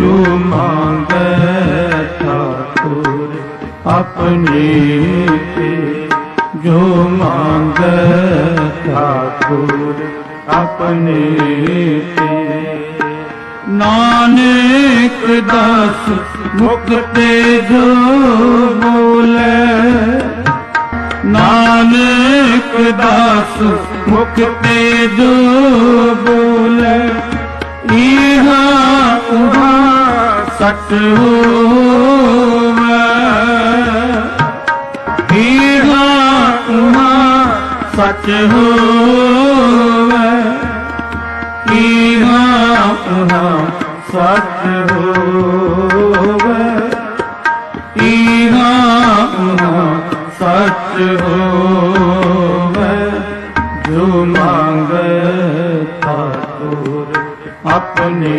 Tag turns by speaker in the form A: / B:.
A: ਜੋ ਮੰਗੈ ਠਾਕੁਰ ਆਪਣੇ ਤੇ ਜੋ ਮੰਗੈ ਠਾਕੁਰ ਆਪਣੇ ਤੇ ਨਾਨਕ ਦਾਸ ਮੁਕਤੇ ਜੋ ਬੋਲੇ ਨਾਨਕ ਦਾਸ ਮੁਕਤੇ ਜੋ ਬੋਲੇ ਇਹਾ ਸਤ ਹੋਵੇ ਇਹਾ ਉਹਾ ਸਚ ਹੋਵੇ ਇਹਾ ਉਹਾ ਸਚ ਹੋਵੇ ਇਹਾ ਉਹਾ ਸਚ ਹੋਵੇ ਜੋ ਮੰਗੇ ਠਾਕੁਰ ਆਪਣੇ